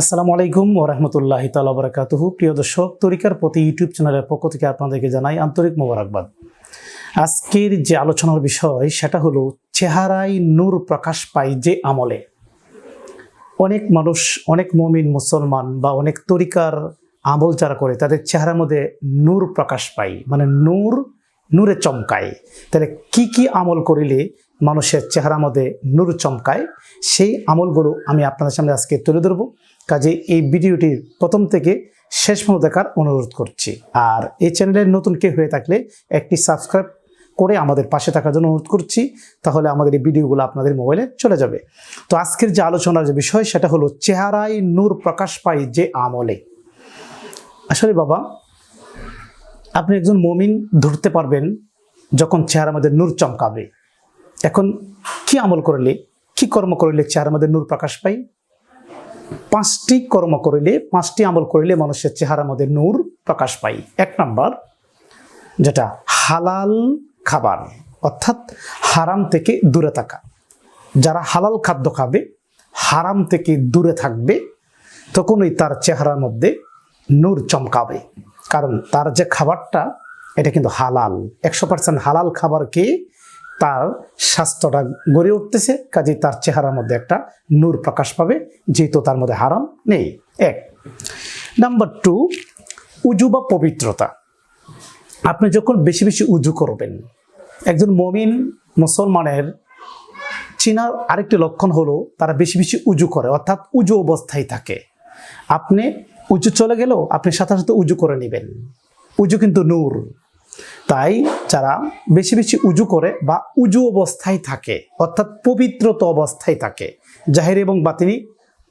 আসসালামু আলাইকুম ও রহমতুল্লাহ তালাবরাকাতুহু প্রিয় দর্শক, তরিকার প্রতি ইউটিউব চ্যানেলের পক্ষ থেকে আপনাদেরকে জানাই আন্তরিক মোবারকবাদ। আজকের যে আলোচনার বিষয়, সেটা হলো চেহারায় নূর প্রকাশ পায় যে আমলে। অনেক মানুষ, অনেক মমিন মুসলমান বা অনেক তরিকার আমল যারা করে, তাদের চেহারার মধ্যে নূর প্রকাশ পায়। মানে নূর, নূরে চমকায়। তাহলে কি কি আমল করিলে মানুষের চেহারা মধ্যে নূর চমকায়। সেই আমলগুলো আমি আপনাদের সামনে আজকে তুলে ধরবো। কাজে এই ভিডিওটির প্রথম থেকে শেষ পর্যন্ত দেখার অনুরোধ করছি। আর এই চ্যানেলের নতুন কে হয়ে থাকলে একটি সাবস্ক্রাইব করে আমাদের পাশে থাকার জন্য অনুরোধ করছি। তাহলে আমাদের এই ভিডিওগুলো আপনাদের মোবাইলে চলে যাবে। তো আজকের যে আলোচনার যে বিষয়, সেটা হলো চেহারায় নূর প্রকাশ পায় যে আমলে। আসলে বাবা, আপনি একজন মমিন ধরতে পারবেন যখন চেহারার মধ্যে নূর চমকাবে। এখন কি আমল করলে, কি কর্ম করলে চেহারার মধ্যে নূর প্রকাশ পায়? পাঁচটি কর্ম করিলে, পাঁচটি আমল করিলে মানুষের চেহারার মধ্যে নূর প্রকাশ পায়। এক নম্বর, যেটা হালাল খাবার, অর্থাৎ হারাম থেকে দূরে থাকা। যারা হালাল খাদ্য খাবে, হারাম থেকে দূরে থাকবে, তখনই তার চেহারার মধ্যে নূর চমকাবে। কারণ তার যে খাবারটা, এটা কিন্তু হালাল। একশো পার্সেন্ট হালাল খাবার খেয়ে তার স্বাস্থ্যটা গড়ে উঠতেছে কাজে তার চেহারার মধ্যে একটা নূর প্রকাশ পাবে, যেহেতু তার মধ্যে হারাম নেই। এক। নাম্বার টু, উজু বা পবিত্রতা। আপনি যখন বেশি বেশি উজু করবেন, একজন মমিন মুসলমানের চীনার আরেকটি লক্ষণ হলো তারা বেশি বেশি উজু করে, অর্থাৎ উজু অবস্থায় থাকে। আপনি উজু চলে গেলেও আপনি সাথে সাথে উজু করে নেবেন। উজু কিন্তু নূর। তাই যারা বেশি বেশি উজু করে বা উজু অবস্থায় থাকে, অর্থাৎ পবিত্রত অবস্থায় থাকে, জাহের এবং বাতিনি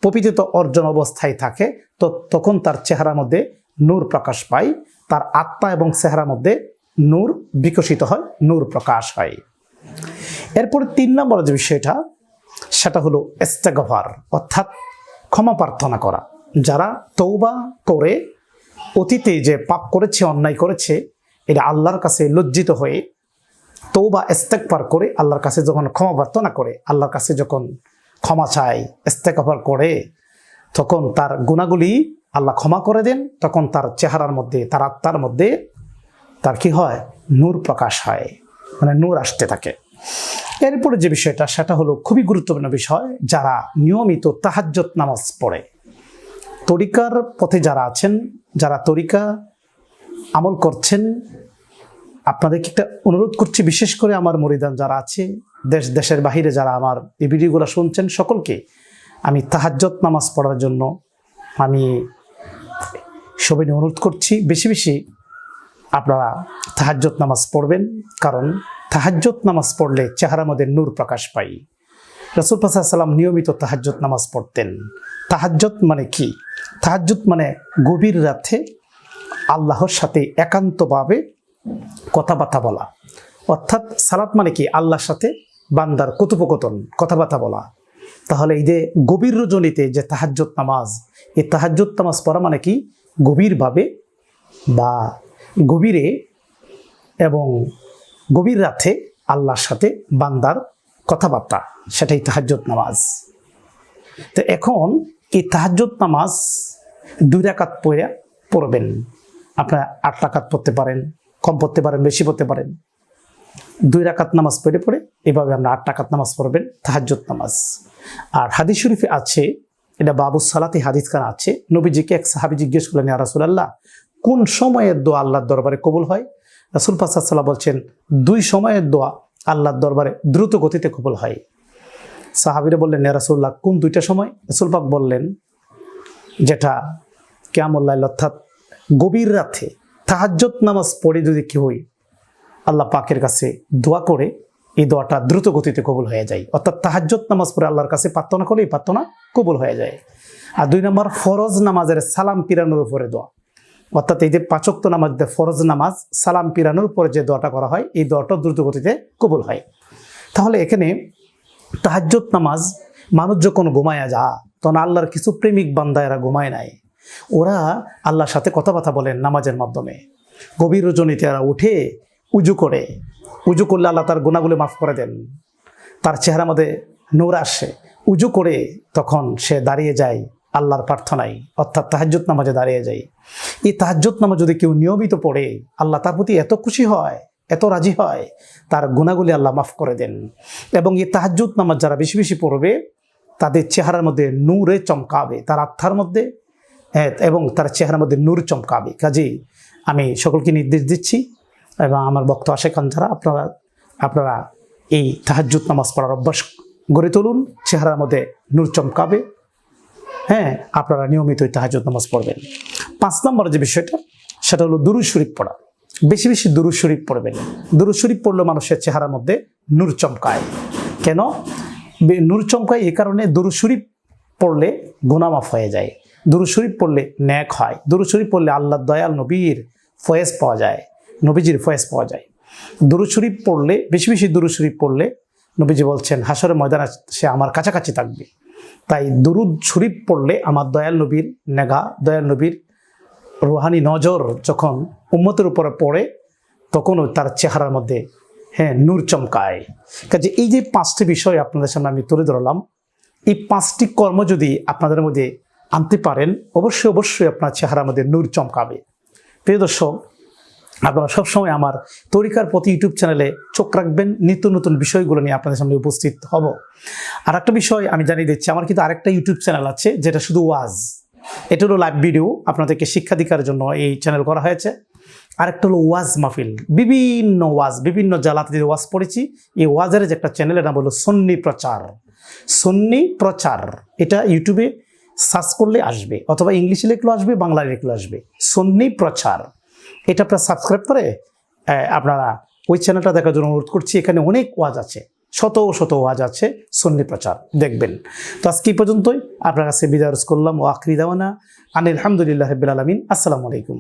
পবিত্রত অর্জন অবস্থায় থাকে, তো তখন তার চেহারার মধ্যে নূর প্রকাশ পায়, তার আত্মা এবং চেহারার মধ্যে নূর বিকশিত হয়, নূর প্রকাশ হয়। এরপর তিন নম্বর যে বিষয়টা, সেটা হলো এস্তেগভার অর্থাৎ ক্ষমা প্রার্থনা করা। যারা তৌবা করে, অতীতে যে পাপ করেছে, অন্যায় করেছে এটা আল্লাহর কাছে লজ্জিত হয়ে তৌবা ইস্তেকবার করে আল্লাহর কাছে যখন ক্ষমা প্রার্থনা করে, আল্লাহর কাছে যখন ক্ষমা চায় ইস্তেকবার করে, তখন তার গুণাগুলি আল্লাহ ক্ষমা করে দেন, তখন তার চেহারার মধ্যে, তার আত্মার মধ্যে তার কি হয়? নূর প্রকাশ হয় মানে নূর আসতে থাকে। এরপরে যে বিষয়টা, সেটা হলো খুবই গুরুত্বপূর্ণ বিষয়, যারা নিয়মিত তাহাজ্জত নামাজ পড়ে। তরিকার পথে যারা আছেন, যারা তরিকা আমল করছেন, আপনাদেরকে একটা অনুরোধ করছি, বিশেষ করে আমার মরিদান যারা আছে, দেশ, দেশের বাহিরে যারা আমার এই ভিডিওগুলো শুনছেন সকলকে, আমি তাহাজ্জত নামাজ পড়ার জন্য আমি সবাই অনুরোধ করছি। বেশি বেশি আপনারা তাহাজ্জত নামাজ পড়বেন, কারণ তাহাজ্জত নামাজ পড়লে চেহারা মধ্যে নূর প্রকাশ পাই। রসুল সাল্লাম নিয়মিত তাহাজ্জত নামাজ পড়তেন। তাহাজ্জত মানে কি? তাহাজ্জুদ মানে গভীর রাতে আল্লাহর সাথে একান্তভাবে কথাবার্তা বলা। অর্থাৎ সালাত মানে কি? আল্লাহর সাথে বান্দার কথোপকথন, কথাবার্তা বলা। তাহলে এই যে গভীর রজনীতে যে তাহাজ্জত নামাজ, এই তাহাজ্জত নামাজ পড়া মানে কি? গভীরভাবে বা গভীরে এবং গভীর রাতে আল্লাহর সাথে বান্দার কথাবার্তা, সেটাই তাহাজ্জত নামাজ। তো এখন এই তাহাজ্জত নামাজ দুই রাকাত পড়ে পড়বেন। আপনারা আট রাকাত পড়তে পারেন, কম পড়তে পারেন, বেশি পড়তে পারেন। দুই রাকাত নামাজ পড়ে পড়ে এভাবে আমরা আট টাকাত নামাজ পড়বেন তাহাজ্জত নামাজ। আর হাদিস শরীফে আছে, এটা বাবু সালাতে হাদিস খান আছে, নবীজিকে এক সাহাবি জিজ্ঞেস করলেন, ইয়া রাসূলুল্লাহ, কোন সময়ের দোয়া আল্লাহর দরবারে কবুল হয়? রাসুল পাসাল্লাহ বলছেন, দুই সময়ের দোয়া আল্লাহর দরবারে দ্রুত গতিতে কবুল হয়। সাহাবিরা বললেন রাসুল্লাহ কোন দুইটা সময়? রসুলপাক বললেন, যেটা কেমল্লাহ অর্থাৎ গভীর রাতে তাহাজ্জত নামাজ পড়ে যদি কি হই আল্লাহ পাকের কাছে দোয়া করে, এই দোয়াটা দ্রুত গতিতে কবুল হয়ে যায়। অর্থাৎ তাহাজ্জত নামাজ পড়ে আল্লাহর কাছে প্রার্থনা করলে এই প্রার্থনা কবুল হয়ে যায়। আর দুই নম্বর, ফরজ নামাজের সালাম পিরানোর উপরে দোয়া। অর্থাৎ এই যে পাচক্ত নামাজ ফরজ নামাজ, সালাম পিরানোর উপরে যে দোয়াটা করা হয়, এই দোয়াটা দ্রুত গতিতে কবুল হয়। তাহলে এখানে তাহাজ্জত নামাজ, মানুষ যখন ঘুমায়া যা তখন আল্লাহর কিছু প্রেমিক বান্দা এরা ঘুমায় নাই। ওরা আল্লাহর সাথে কথাবার্তা বলেন নামাজের মাধ্যমে। গভীর রজনীতে এরা উঠে উজু করে। উজু করলে আল্লাহ তার গুণাগুলি মাফ করে দেন। তার চেহারা মধ্যে নূর আসে। উজু করে তখন সে দাঁড়িয়ে যায় আল্লাহর প্রার্থনায়, অর্থাৎ তাহাজ্জুদ নামাজে দাঁড়িয়ে যায়। এই তাহাজ্জুদ নামাজ যদি কেউ নিয়মিত পড়ে, আল্লাহ তার প্রতি এত খুশি হয়, এত রাজি হয়, তার গুণাগুলি আল্লাহ মাফ করে দেন। এবং এই তাহাজ্জুদ নামাজ যারা বেশি বেশি পড়বে, তাদের চেহারার মধ্যে নূরে চমকাবে। তার আত্মার মধ্যে এবং তার চেহারার মধ্যে নূর চমকাবে। কাজেই আমি সকলকে নির্দেশ দিচ্ছি এবং আমার বক্ত আশেখান যারা, আপনারা আপনারা এই তাহাজুত নামাজ পড়ার অভ্যাস গড়ে তুলুন, চেহারার মধ্যে নূর চমকাবে। হ্যাঁ আপনারা নিয়মিত এই তাহাজ্জুদ নামাজ পড়বেন। পাঁচ নম্বর যে বিষয়টা, সেটা হলো দুরু শরীফ পড়া। বেশি বেশি দুরু শরীফ পড়বেন। দুরু শরীফ পড়লে মানুষের চেহারার মধ্যে নূর চমকায়। কেন? নূর চমকায় এই কারণে দুরু শরীফ পড়লে গুনামাফ হয়ে যায়। দুরুদ শরীফ পড়লে ন্যাক হয়। দুরুদ শরীফ পড়লে আল্লাহ দয়াল নবীর ফয়েজ পাওয়া যায়, নবীজির ফয়েজ পাওয়া যায়। দুরুদ শরীফ পড়লে, বেশি বেশি দুরুদ শরীফ পড়লে নবীজি বলছেন, হাসরের ময়দানে সে আমার কাছাকাছি থাকবে। তাই দুরুদ শরীফ পড়লে আমার দয়াল নবীর নেগা, দয়াল নবীর রুহানি নজর যখন উম্মতের উপরে পড়ে, তখনও তার চেহারার মধ্যে হ্যাঁ নূর চমকায়। কাজে এই যে পাঁচটি বিষয় আপনাদের সামনে আমি তুলে ধরলাম, এই পাঁচটি কর্ম যদি আপনাদের মধ্যে আনতে পারেন, অবশ্যই অবশ্যই আপনার চেহারা আমাদের নূর চমকাবে। প্রিয় দর্শক, আপনারা সবসময় আমার তরিকার প্রতি ইউটিউব চ্যানেলে চোখ রাখবেন, নিত্য নতুন বিষয়গুলো নিয়ে আপনাদের সামনে উপস্থিত হব। আর একটা বিষয় আমি জানিয়ে দিচ্ছি, আমার কিন্তু আরেকটা ইউটিউব চ্যানেল আছে, যেটা শুধু ওয়াজ। এটা হলো লাইভ ভিডিও আপনাদেরকে শিক্ষাধিকারের জন্য এই চ্যানেল করা হয়েছে। আরেকটা হলো ওয়াজ মাহফিল। বিভিন্ন ওয়াজ, বিভিন্ন জালাতে যে ওয়াজ পড়েছি, এই ওয়াজের যে একটা চ্যানেলের নাম হলো সন্নি প্রচার। সন্নি প্রচার। এটা ইউটিউবে সার্চ করলে আসবে, অথবা ইংলিশে লিখলেও আসবে, বাংলায় লিখলেও আসবে। সন্নি প্রচার। এটা আপনারা সাবস্ক্রাইব করে আপনারা ওই চ্যানেলটা দেখার জন্য অনুরোধ করছি, এখানে অনেক ওয়াজ আছে, শত শত ওয়াজ আছে সন্নি প্রচার, দেখবেন। তো আজকে এই পর্যন্তই, আপনার কাছে বিদায় করলাম, ও আখরি দেওয়ানা, আনিল আলহামদুলিল্লাহ রবিল আলমিন, আসসালামু আলাইকুম।